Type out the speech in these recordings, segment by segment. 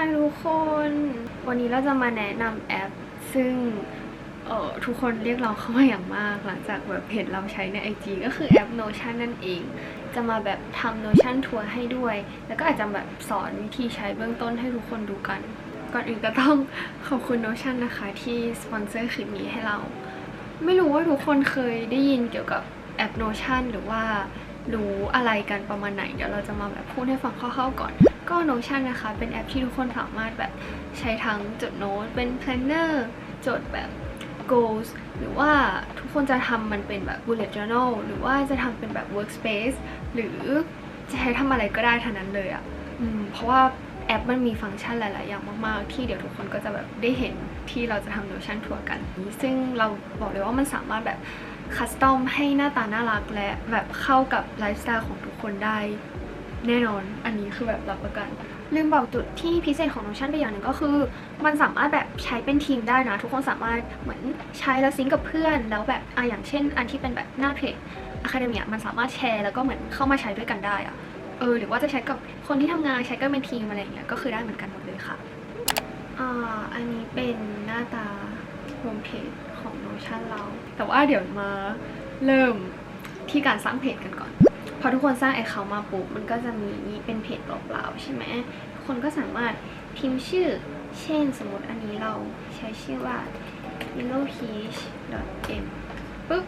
ค่ะทุกคน วันนี้เราจะมาแนะนำแอป ซึ่งเออทุกคนเรียกร้องเข้ามาอย่างมากหลังจากแบบเห็นเราใช้ใน IG ก็คือแอป Notion นั่นเอง จะมาแบบทำ Notion ทัวร์ให้ด้วย แล้วก็อาจจะแบบสอนวิธีใช้เบื้องต้นให้ทุกคนดูกัน ก่อนอื่นก็ต้องขอบคุณ Notion นะคะ ที่สปอนเซอร์คลิปนี้ให้เรา ไม่รู้ว่าทุกคนเคยได้ยินเกี่ยวกับแอป Notion หรือว่ารู้อะไรกันประมาณไหน เดี๋ยวเราจะมาแบบพูดให้ฟังคร่าวๆก่อน ก็ Notion นะคะ เป็นแอปที่ทุกคนสามารถแบบใช้ทั้งจดโน้ต เป็น planner จดแบบ goals หรือว่าทุกคนจะทำมันเป็นแบบ bullet journal หรือว่าจะทำเป็นแบบ workspace หรือจะใช้ทำอะไรก็ได้ทั้งนั้นเลยอะ่ะอืมเพราะว่าแอปมันมีฟังก์ชันหลาย ๆ อย่างมาก ๆ ที่เดี๋ยวทุกคนก็จะแบบได้เห็นที่เราจะทำ Notion ทัวร์กัน ซึ่งเราบอกเลยว่ามันสามารถแบบคัสตอมให้หน้าตาน่ารักและแบบเข้ากับไลฟ์สไตล์ของทุกคนได้ แน่นอน อันนี้คือแบบรับประกัน ลืมบอกจุดที่พิเศษของ Notion ไปอย่างหนึ่งก็คือ มันสามารถแบบใช้เป็นทีมได้นะ ทุกคนสามารถเหมือนใช้แล้วซิงกับเพื่อน แล้วแบบอะอย่างเช่น อันที่เป็นแบบหน้าเพจอะคาเดมีมันสามารถแชร์แล้วก็เหมือนเข้ามาใช้ด้วยกันได้อะเออหรือว่าจะใช้กับคนที่ทำงานใช้กันเป็นทีมอะไรอย่างเงี้ยก็คือได้เหมือนกันหมดเลยค่ะอ่าอันนี้เป็นหน้าตาโฮมเพจของ Notion เรา แต่ว่าเดี๋ยวมาเริ่มที่การสร้างเพจกันก่อน พอทุกคนสร้าง account มาปุ๊บมันก็จะมีเป็นเพจเปล่าๆใช่ไหมทุกคนก็สามารถพิมพ์ชื่อ เช่นสมมติอันนี้เราใช้ชื่อว่า yellowpeach.m ปุ๊บ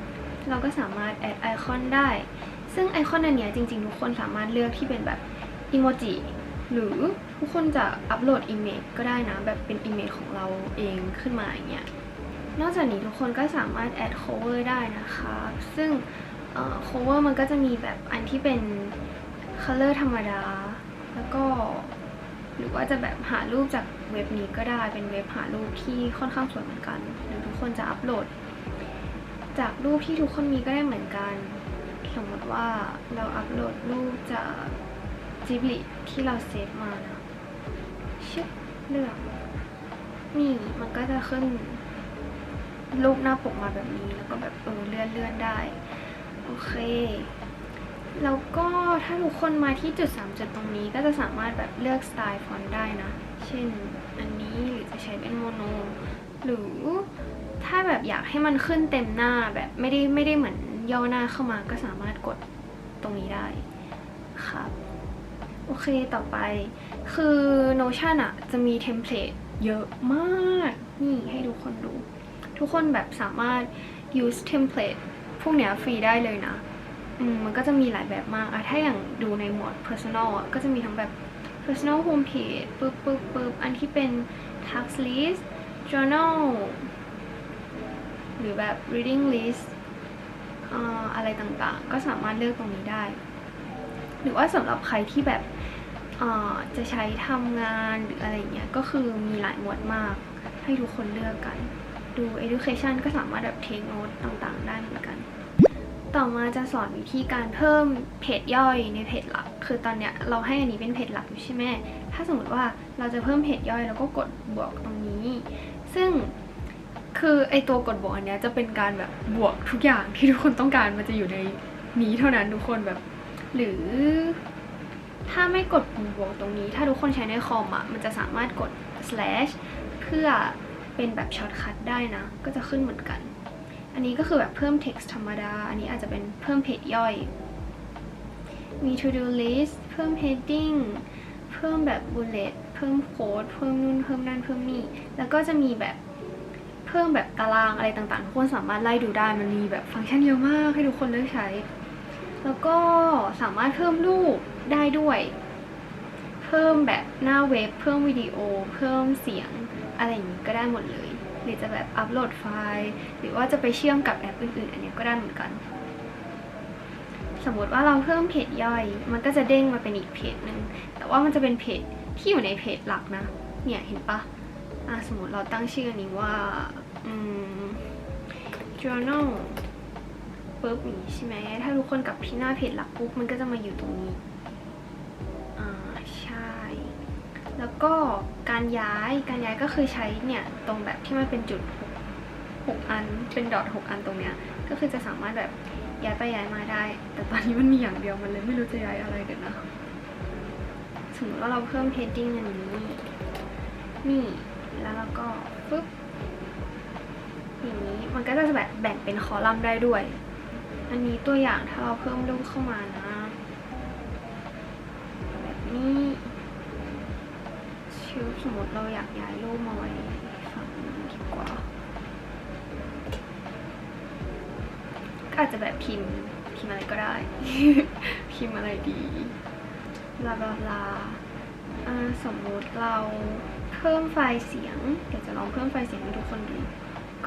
เราก็สามารถแอดไอคอนได้ ซึ่งไอคอนอันเนี้ยจริงๆ ทุกคนสามารถเลือกที่เป็นแบบอีโมจิหรือทุกคนจะอัปโหลดอิมเมจก็ได้นะ แบบเป็นอิมเมจของเราเองขึ้นมาอย่างเงี้ยนอกจากนี้ทุกคนก็สามารถแอด cover ได้นะคะ ซึ่ง cover มันก็จะมีแบบอันที่เป็น color ธรรมดา แล้วก็ หรือว่าจะแบบหารูปจากเว็บนี้ก็ได้เป็นเว็บหารูปที่ค่อนข้างสวยเหมือนกัน หรือทุกคนจะอัปโหลด จากรูปที่ทุกคนมีก็ได้เหมือนกัน สมมติว่าเราอัปโหลดรูปจากจิบลิที่เราเซฟมานะชึบเลือกนี่มันก็จะขึ้นรูปหน้าปกมาแบบนี้แล้วก็แบบเออเลื่อนเลื่อนได้ โอเค แล้วก็ถ้าทุกคนมาที่จุด3จุดตรงนี้ก็จะสามารถแบบเลือกสไตล์ฟอนต์ได้นะ เช่นอันนี้หรือจะใช้เป็นโมโน หรือถ้าแบบอยากให้มันขึ้นเต็มหน้าแบบไม่ได้ไม่ได้เหมือนย่อหน้าเข้ามาก็สามารถกดตรงนี้ได้ครับโอเค ต่อไปคือ Notion อะจะมีเทมเพลตเยอะมาก นี่ให้ทุกคนดู ทุกคนแบบสามารถ use template พวกเนี้ยฟรีได้เลยนะมมันก็จะมีหลายแบบมากอะถ้าอย่างดูในหมวด personal อะก็จะมีทั้งแบบ personal homepage ปึ๊บปึ๊บปึ๊บอันที่เป็น task list journal หรือแบบ reading list อ่าอะไรต่างๆ ก็สามารถเลือกตรงนี้ได้ หรือว่าสำหรับใครที่แบบจะใช้ทำงานหรืออะไรเงี้ย ก็คือมีหลายหมวดมากให้ทุกคนเลือกกัน ดู education ก็สามารถแบบ take note ต่างๆ ได้เหมือนกัน ต่อมาจะสอนวิธีการเพิ่มเพจย่อยในเพจหลัก คือตอนเนี้ยเราให้อันนี้เป็นเพจหลักอยู่ใช่ไหมถ้าสมมติว่าเราจะเพิ่มเพจย่อยเราก็กดบวกตรงนี้ ซึ่งคือไอตัวกดบวกอันเนี้ยจะเป็นการแบบบวกทุกอย่างที่ทุกคนต้องการมันจะอยู่ในนี้เท่านั้นทุกคนแบบ หรือถ้าไม่กดปุ่มบวกตรงนี้ ถ้าทุกคนใช้ในคอมอะ มันจะสามารถกด slash เพื่อ เป็นแบบช็อตคัทได้นะ ก็จะขึ้นเหมือนกัน อันนี้ก็คือแบบเพิ่ม text ธรรมดา อันนี้อาจจะเป็นเพิ่มเพจย่อย มี to do list เพิ่ม heading เพิ่มแบบ bullet เพิ่มโค้ดเพิ่มนู่นเพิ่มนั่นเพิ่มนี่ แล้วก็จะมีแบบเพิ่มแบบตารางอะไรต่างๆทุกคนสามารถไล่ดูได้ มันมีแบบฟังก์ชันเยอะมากให้ทุกคนเลือกใช้ แล้วก็สามารถเพิ่มรูปได้ด้วย พิ่มแบบหน้าเว็บ เพิ่มวิดีโอ เพิ่มเสียงอะไรอย่างนี้ก็ได้หมดเลย หรือจะแบบอัปโหลดไฟล์ หรือว่าจะไปเชื่อมกับแอปอื่นๆ อันนี้ก็ได้เหมือนกัน สมมติว่าเราเพิ่มเพจย่อย มันก็จะเด้งมาเป็นอีกเพจหนึ่งแต่ว่ามันจะเป็นเพจที่อยู่ในเพจหลักนะ เนี่ยเห็นปะอะสมมติเราตั้งชื่ออันนี้ว่าอืม journal ปุ๊บนี้ใช่ไหมถ้าทุกคนกลับที่หน้าเพจหลักปุ๊บมันก็จะมาอยู่ตรงนี้ แล้วก็การย้ายการย้ายก็คือใช้เนี่ยตรงแบบที่มันเป็นจุดหกหกอันเป็นดอทหกอันตรงเนี้ยก็คือจะสามารถแบบย้ายไปย้ายมาได้ แต่ตอนนี้มันมีอย่างเดียวมันเลยไม่รู้จะย้ายอะไรกันนะสมมติว่าเราเพิ่ม heading อันนี้นี่แล้วเราก็ปึ๊บอย่างนี้มันก็จะแบบแบ่งเป็นคอลัมน์ได้ด้วย อันนี้ตัวอย่างถ้าเราเพิ่มรูปเข้ามานะ สมมติเราอยากย้ายรูปมาไว้ฝั่งนี้ดีกว่า ก็อาจจะแบบพิมพ์พิมพ์อะไรก็ได้ พิมพ์อะไรดีลาลาลาสมมติเราเพิ่มไฟล์เสียง เดี๋ยวจะลองเพิ่มไฟล์เสียงให้ทุกคนดู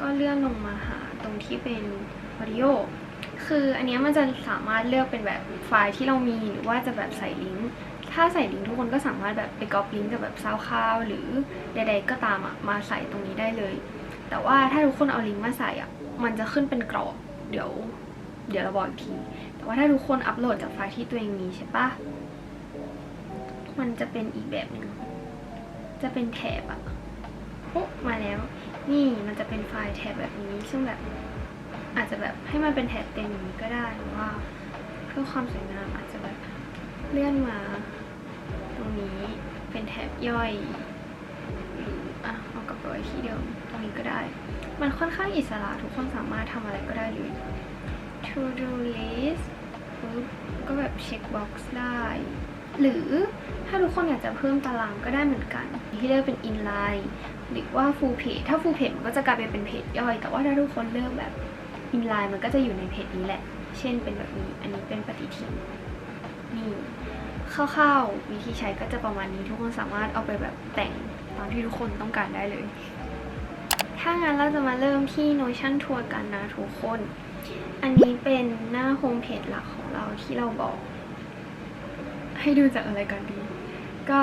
ก็เลื่อนลงมาหาตรงที่เป็น audio คืออันนี้มันจะสามารถเลือกเป็นแบบไฟล์ที่เรามีหรือว่าจะแบบใส่ลิงก์ ถ้าใส่ลิงก์ทุกคนก็สามารถแบบไปก๊อปลิงก์จากแบบซาวคลาวหรือใด ๆ ก็ตามอะมาใส่ตรงนี้ได้เลย แต่ว่าถ้าทุกคนเอาลิงก์มาใส่อะมันจะขึ้นเป็นกรอบเดี๋ยว เดี๋ยวเราบอกอีกที แต่ว่าถ้าทุกคนอัปโหลดจากไฟล์ที่ตัวเองมีใช่ปะมันจะเป็นอีกแบบหนึ่งจะเป็นแถบอะโอ้มาแล้ว นี่มันจะเป็นไฟล์แถบแบบนี้ ซึ่งแบบอาจจะแบบให้มันเป็นแถบเต็มอย่างนี้ก็ได้หรือว่า เพื่อความสวยงามอาจจะแบบเลื่อนมา เป็นแถบย่อยหรืออะเอากลับไปไว้ที่เดิมตรงนี้ก็ได้ มันค่อนข้างอิสระทุกคนสามารถทำอะไรก็ได้เลย to do list ปุ๊บก็แบบเช็คบ็อกซ์ได้ หรือถ้าทุกคนอยากจะเพิ่มตารางก็ได้เหมือนกัน ที่เลือกเป็น inline หรือว่า full page ถ้า full page มันก็จะกลายไปเป็นเพจย่อย แต่ว่าถ้าทุกคนเลือกแบบ inline มันก็จะอยู่ในเพจนี้แหละ เช่นเป็นแบบนี้ อันนี้เป็นปฏิทินนี่ คร่าวๆวิธีใช้ก็จะประมาณนี้ทุกคนสามารถเอาไปแบบแต่งตามที่ทุกคนต้องการได้เลย ถ้างั้นเราจะมาเริ่มที่ Notion Tour กันนะทุกคน อันนี้เป็นหน้าโฮมเพจหลักของเราที่เราบอก ให้ดูจากอะไรกันดี ก็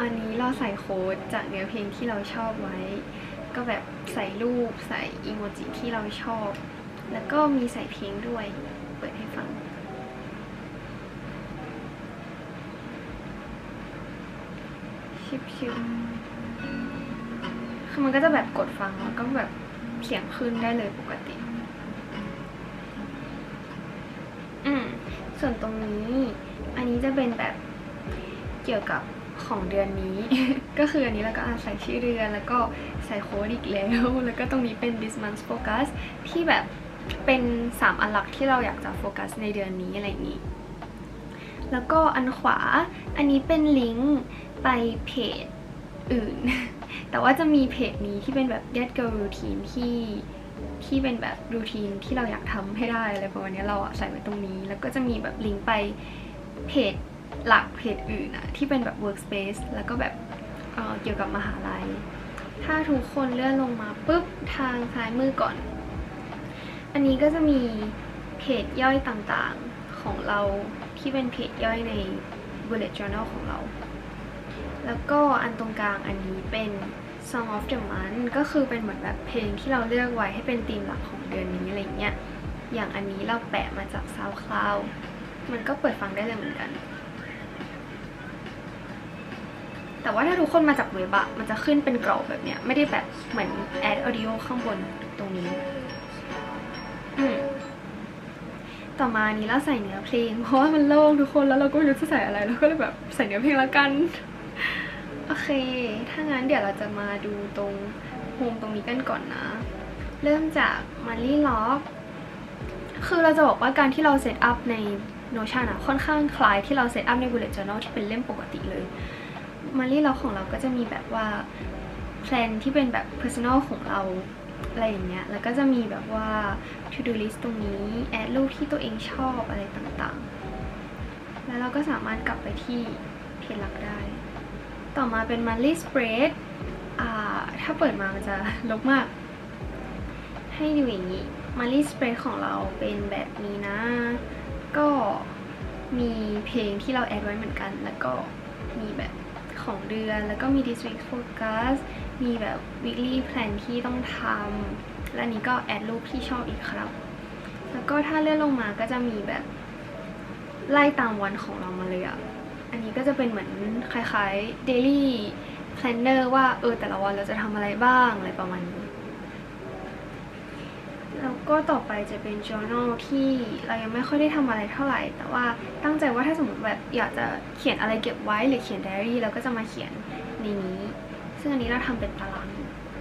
อันนี้เราใส่โค้ดจากเนื้อเพลงที่เราชอบไว้ ก็แบบใส่รูปใส่อีโมจิที่เราชอบ แล้วก็มีใส่เพลงด้วย เปิดให้ฟัง ชิบชิบคือมันก็จะแบบกดฟังแล้วก็แบบเสียงขึ้นได้เลยปกติ อืม ส่วนตรงนี้ อันนี้จะเป็นแบบเกี่ยวกับของเดือนนี้ ก็คืออันนี้เราก็อาใส่ชื่อเดือนแล้วก็ใส่โค้ดอีกแล้ว แล้วก็ตรงนี้เป็น this month focus ที่แบบเป็น 3 อันหลักที่เราอยากจะโฟกัสในเดือนนี้อะไรอย่างนี้ แล้วก็อันขวา อันนี้เป็นลิงก์ ไปเพจอื่น แต่ว่าจะมีเพจนี้ที่เป็นแบบ get girl routine ที่ที่เป็นแบบรูทีนที่เราอยากทำให้ได้อะไรประมาณนี้เราอะใส่ไว้ตรงนี้ แล้วก็จะมีแบบลิงก์ไปเพจหลักเพจอื่นอะที่เป็นแบบ workspace แล้วก็แบบเอ่อเกี่ยวกับมหาลัย ถ้าทุกคนเลื่อนลงมาปุ๊บทางซ้ายมือก่อน อันนี้ก็จะมีเพจย่อยต่างๆของเราที่เป็นเพจย่อยใน bullet journal ของเรา แล้วก็อันตรงกลางอันนี้เป็น Song of the Month ก็คือเป็นเหมือนแบบเพลงที่เราเลือกไว้ให้เป็นธีมหลักของเดือนนี้อะไรเงี้ย อย่างอันนี้เราแปะมาจาก SoundCloud มันก็เปิดฟังได้เลยเหมือนกัน แต่ว่าถ้าทุกคนมาจากเว็บอะมันจะขึ้นเป็นกรอบแบบเนี้ย ไม่ได้แบบเหมือน add audio ข้างบนตรงนี้ อืมต่อมานี้เราใส่เนื้อเพลง เพราะว่ามันโล่งทุกคนแล้วเราก็ไม่รู้จะใส่อะไรเราก็เลยแบบใส่เนื้อเพลงแล้วกัน โอเค ถ้างั้นเดี๋ยวเราจะมาดูตรงโฮมตรงนี้กันก่อนนะ เริ่มจากมันลี่ล็อกคือเราจะบอกว่าการที่เราเซตอัพใน Notion อะค่อนข้างคล้ายที่เราเซตอัพใน Bullet Journal ที่เป็นเล่มปกติเลยมันลี่ล็อกของเราก็จะมีแบบว่าแพลนที่เป็นแบบ personal ของเราอะไรอย่างเงี้ย แล้วก็จะมีแบบว่า to do list ตรงนี้แอดรูปที่ตัวเองชอบอะไรต่างๆ แล้วเราก็สามารถกลับไปที่เพจหลักได้ ต่อมาเป็น monthly spread อ่าถ้าเปิดมามันจะลกมาก ให้ดูอย่างนี้ monthly spread ของเราเป็นแบบนี้นะ ก็มีเพลงที่เราแอดไว้เหมือนกัน แล้วก็มีแบบของเดือน แล้วก็มี this week focus มีแบบ weekly plan ที่ต้องทำ และอันนี้ก็แอดรูปที่ชอบอีกครับ แล้วก็ถ้าเลื่อนลงมาก็จะมีแบบไล่ตามวันของเรามาเลยอะ อันนี้ก็จะเป็นเหมือนคล้ายๆ daily planner ว่าเออแต่ละวันเราจะทำอะไรบ้างอะไรประมาณนี้แล้วก็ต่อไปจะเป็น journal ที่เรายังไม่ค่อยได้ทำอะไรเท่าไหร่ แต่ว่าตั้งใจว่าถ้าสมมติแบบอยากจะเขียนอะไรเก็บไว้หรือเขียน diary เราก็จะมาเขียนในนี้ ซึ่งอันนี้เราทำเป็นตาราง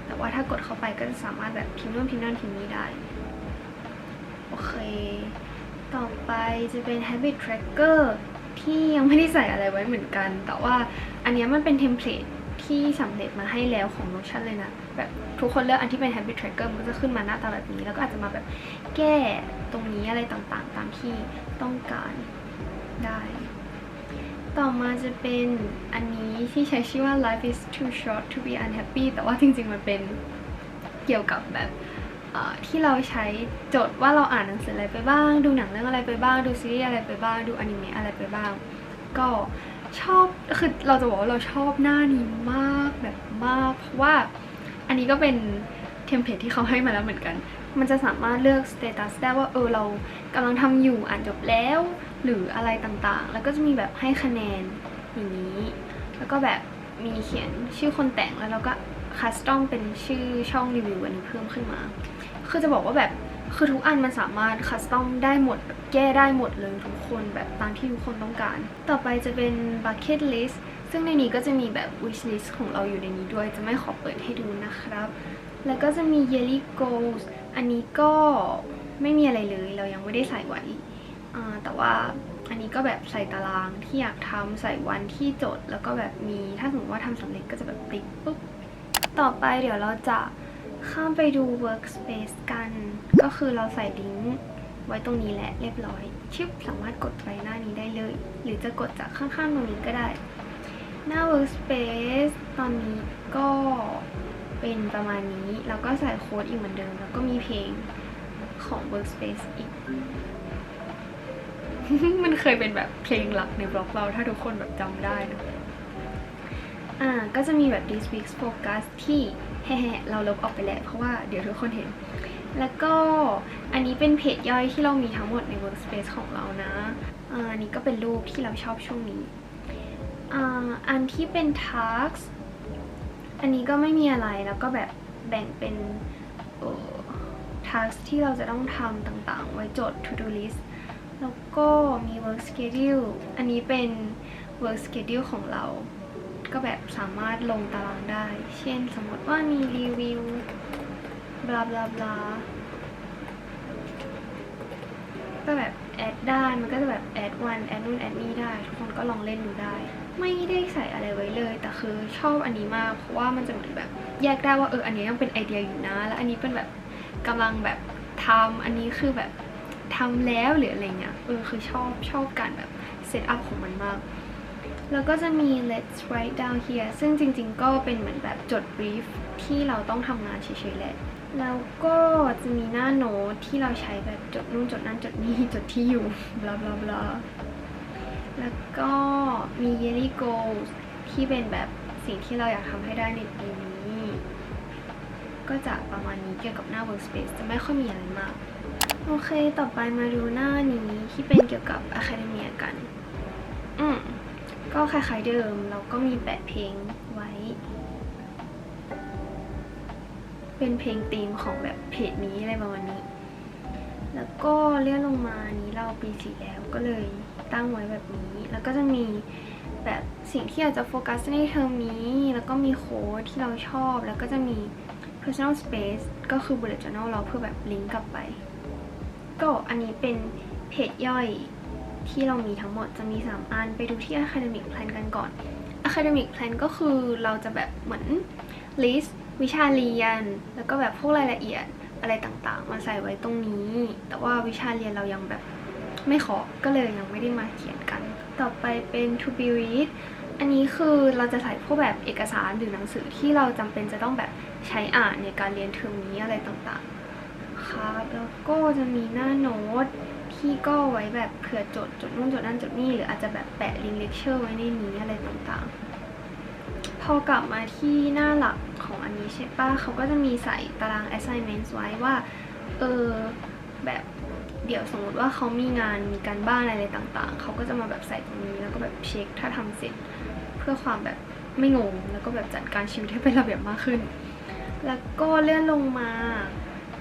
แต่ว่าถ้ากดเข้าไปก็จะสามารถแบบพิมพ์นู่นพิมพ์นั่นพิมพ์นี้ได้ โอเค ต่อไปจะเป็น habit tracker ที่ยังไม่ได้ใส่อะไรไว้เหมือนกัน แต่ว่าอันนี้มันเป็นเทมเพลตที่สำเร็จมาให้แล้วของ Notion เลยนะ แบบทุกคนเลือกอันที่เป็น habit tracker มันก็จะขึ้นมาหน้าตาแบบนี้ แล้วก็อาจจะมาแบบแก้ตรงนี้อะไรต่างๆ ตามที่ต้องการได้ ต่อมาจะเป็นอันนี้ที่ใช้ชื่อว่า life is too short to be unhappy แต่ว่าจริงๆมันเป็นเกี่ยวกับแบบ ที่เราใช้จดว่าเราอ่านหนังสืออะไรไปบ้าง ดูหนังเรื่องอะไรไปบ้าง ดูซีรีส์อะไรไปบ้าง ดูอนิเมะอะไรไปบ้าง ก็ชอบคือเราจะบอกว่าเราชอบหน้านี้มากแบบมากเพราะว่าอันนี้ก็เป็นเทมเพลตที่เขาให้มาแล้วเหมือนกัน มันจะสามารถเลือกสเตตัสได้ว่าเออเรากำลังทำอยู่อ่านจบแล้ว หรืออะไรต่างๆ แล้วก็จะมีแบบให้คะแนนอย่างนี้ แล้วก็แบบมีเขียนชื่อคนแต่งแล้วเราก็ คัสตอมเป็นชื่อช่องรีวิวอันนี้เพิ่มขึ้นมา คือจะบอกว่าแบบคือทุกอันมันสามารถคัสตอมได้หมดแก้ได้หมดเลยทุกคนแบบตามที่ทุกคนต้องการ ต่อไปจะเป็น bucket list ซึ่งในนี้ก็จะมีแบบ wish list ของเราอยู่ในนี้ด้วย จะไม่ขอเปิดให้ดูนะครับ แล้วก็จะมี yearly goals อันนี้ก็ไม่มีอะไรเลยเรายังไม่ได้ใส่ไว้อ่าแต่ว่าอันนี้ก็แบบใส่ตารางที่อยากทำใส่วันที่จด แล้วก็แบบมีถ้าสมมติว่าทำสำเร็จก็จะแบบติ๊กปุ๊บ ต่อไปเดี๋ยวเราจะข้ามไปดู workspace กัน ก็คือเราใส่ลิงก์ไว้ตรงนี้แหละเรียบร้อย ชิปสามารถกดไปหน้านี้ได้เลย หรือจะกดจากข้างๆตรงนี้ก็ได้ หน้า workspace ตอนนี้ก็เป็นประมาณนี้ แล้วก็ใส่โค้ดอีกเหมือนเดิม แล้วก็มีเพลงของ workspace อีก มันเคยเป็นแบบเพลงหลักในบล็อกเราถ้าทุกคนแบบจำได้นะ อ่าก็จะมีแบบ this week's focus ที่แฮ่เราลบออกไปแล้ว เพราะว่าเดี๋ยวทุกคนเห็น แล้วก็อันนี้เป็นเพจย่อยที่เรามีทั้งหมดใน workspace ของเรานะอ่าอันนี้ก็เป็นรูปที่เราชอบช่วงนี้อ่าอันที่เป็น task อันนี้ก็ไม่มีอะไรแล้วก็แบบแบ่งเป็นเอ่อ task ที่เราจะต้องทำต่างๆ ไว้จด to do list แล้วก็มี work schedule อันนี้เป็น work schedule ของเรา ก็แบบสามารถลงตารางได้ เช่นสมมติว่ามีรีวิวบลาบลาบลาก็แบบแอดได้มันก็จะแบบแอดวันแอดนู่นแอดนี่ได้ ทุกคนก็ลองเล่นดูได้ ไม่ได้ใส่อะไรไว้เลย แต่คือชอบอันนี้มากเพราะว่ามันจะเหมือนแบบแยกได้ว่าเอออันนี้ยังเป็นไอเดียอยู่นะ แล้วอันนี้เป็นแบบกำลังแบบทำอันนี้คือแบบทำแล้วหรืออะไรเงี้ยเออคือชอบชอบการแบบเซตอัพของมันมาก แล้วก็จะมี let's write down here ซึ่งจริงๆ ก็เป็นเหมือนแบบจด brief ที่เราต้องทำงานเฉยๆแหละ แล้วก็จะมีหน้าโน้ตที่เราใช้แบบจดนู่นจดนั่นจดนี่จดที่อยู่ บลาบลาบลาแล้วก็มี yearly goals ที่เป็นแบบสิ่งที่เราอยากทำให้ได้ในปีนี้ ก็จะประมาณนี้เกี่ยวกับหน้า workspace จะไม่ค่อยมีอะไรมาก โอเค ต่อไปมาดูหน้านี้ที่เป็นเกี่ยวกับ academia กัน อืม ก็คล้ายๆเดิมเราก็มีแปะเพลงไว้ เป็นเพลงธีมของแบบเพจนี้อะไรประมาณนี้ แล้วก็เลื่อนลงมานี้เราปีสี่แล้วก็เลยตั้งไว้แบบนี้ แล้วก็จะมีแบบสิ่งที่อยากจะโฟกัสในเทอมนี้ แล้วก็มีโค้ดที่เราชอบ แล้วก็จะมี personal space ก็คือ bullet journal เราเพื่อแบบลิงก์กลับไป ก็อันนี้เป็นเพจย่อย ที่เรามีทั้งหมดจะมี 3 อัน ไปดูที่ academic plan กันก่อน academic plan ก็คือเราจะแบบเหมือน list วิชาเรียน แล้วก็แบบพวกรายละเอียดอะไรต่างๆ มาใส่ไว้ตรงนี้ แต่ว่าวิชาเรียนเรายังแบบไม่ขอก็เลยยังไม่ได้มาเขียนกัน ต่อไปเป็น to be read อันนี้คือเราจะใส่พวกแบบเอกสารหรือหนังสือที่เราจำเป็นจะต้องแบบใช้อ่านในการเรียนเทอมนี้อะไรต่างๆ ครับ แล้วก็จะมีหน้าโน้ต ที่ก็ไว้แบบเผื่อจดจดนู่นจดนั่นจดนี่หรืออาจจะแบบแปะลิงก์เลคเชอร์ไว้ในนี้อะไรต่างๆ พอกลับมาที่หน้าหลักของอันนี้ใช่ปะเขาก็จะมีใส่ตาราง assignments ไว้ว่า เออแบบเดี๋ยวสมมติว่าเขามีงานมีการบ้านอะไรต่างๆ เขาก็จะมาแบบใส่ตรงนี้แล้วก็แบบเช็คถ้าทำเสร็จเพื่อความแบบไม่งง แล้วก็แบบจัดการชีวิตให้เป็นระเบียบมากขึ้น แล้วก็เลื่อนลงมา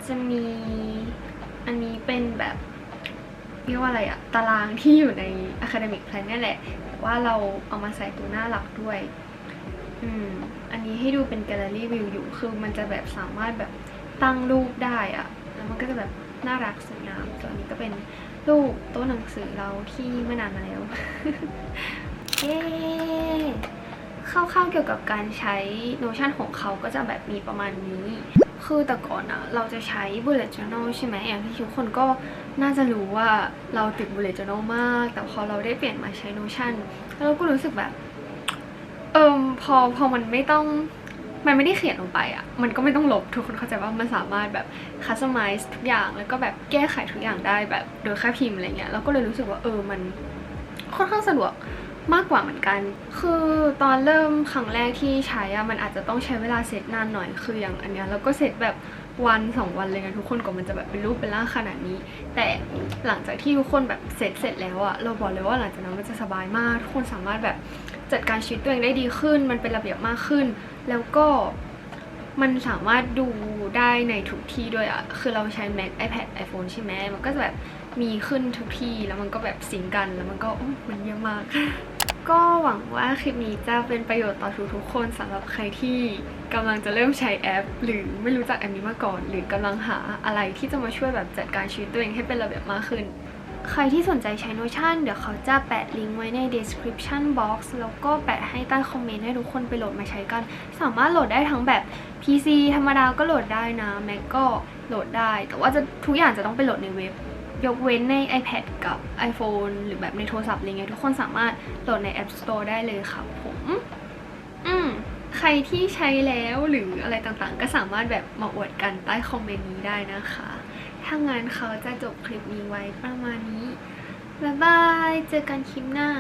จะมีอันนี้เป็นแบบ เรียกว่าอะไรอะตารางที่อยู่ใน academic plan นี่แหละ แต่ว่าเราเอามาใส่ตัวหน้าหลักด้วย อืม อันนี้ให้ดูเป็นแกลเลอรี่วิวอยู่ คือมันจะแบบสามารถแบบตั้งรูปได้อะแล้วมันก็จะแบบน่ารักสวยงามส่วนี้ก็เป็นรูปโต๊ะหนังสือเราที่เมื่อนานมาแล้ว เย้คร่าๆเกี่ยวกับการใช้ Notion ของเขาก็จะแบบมีประมาณนี้ คือแต่ก่อนอะเราจะใช้ bullet journal ใช่ไหมอย่างที่ทุกคนก็น่าจะรู้ว่าเราติด bullet journal มาก แต่พอเราได้เปลี่ยนมาใช้ Notion เราก็รู้สึกแบบ เอิมพอพอมันไม่ต้องมันไม่ได้เขียนลงไปอะมันก็ไม่ต้องลบทุกคนเข้าใจว่ามันสามารถแบบ customize ทุกอย่าง แล้วก็แบบแก้ไขทุกอย่างได้แบบโดยแค่พิมพ์อะไรเงี้ยเราก็เลยรู้สึกว่าเออมันค่อนข้างสะดวก มากกว่าเหมือนกัน คือตอนเริ่มครั้งแรกที่ใช้อะมันอาจจะต้องใช้เวลาเซตนานหน่อย คืออย่างอันเนี้ยเราก็เซตแบบวันสองวันเลยนะทุกคนกว่ามันจะแบบเป็นรูปเป็นร่างขนาดนี้ แต่หลังจากที่ทุกคนแบบเสร็จเสร็จแล้วอะเราบอกเลยว่าหลังจากนั้นมันจะสบายมาก ทุกคนสามารถแบบจัดการชีวิตตัวเองได้ดีขึ้น มันเป็นระเบียบมากขึ้น แล้วก็มันสามารถดูได้ในทุกที่ด้วยอะคือเราใช้ Mac iPad iPhone ใช่ไหมมันก็จะแบบ มีขึ้นทุกที่แล้วมันก็แบบสิงกันแล้วมันก็อื้อมันเยี่ยมมาก ก็หวังว่าคลิปนี้จะเป็นประโยชน์ต่อทุกๆคนสำหรับใครที่กำลังจะเริ่มใช้แอป หรือไม่รู้จักแอปนี้มาก่อน หรือกำลังหาอะไรที่จะมาช่วยแบบจัดการชีวิตตัวเองให้เป็นระเบียบมากขึ้นใครที่สนใจใช้ Notion เดี๋ยวเขาจะแปะลิงก์ไว้ใน description box แล้วก็แปะให้ใต้คอมเมนต์ให้ทุกคนไปโหลดมาใช้กัน สามารถโหลดได้ทั้งแบบ PC ธรรมดาก็โหลดได้นะ Mac ก็โหลดได้ แต่ว่าจะทุกอย่างจะต้องไปโหลดในเว็บ ยกเว้นใน iPad กับ iPhone หรือแบบในโทรศัพท์อะไรเงี้ยทุกคนสามารถโหลดใน App Store ได้เลยครับผม อืมใครที่ใช้แล้วหรืออะไรต่างๆ ก็สามารถแบบมาอวดกันใต้คอมเมนต์นี้ได้นะคะ ถ้างั้นเขาจะจบคลิปนี้ไว้ประมาณนี้ บ๊ายบาย เจอกันคลิปหน้า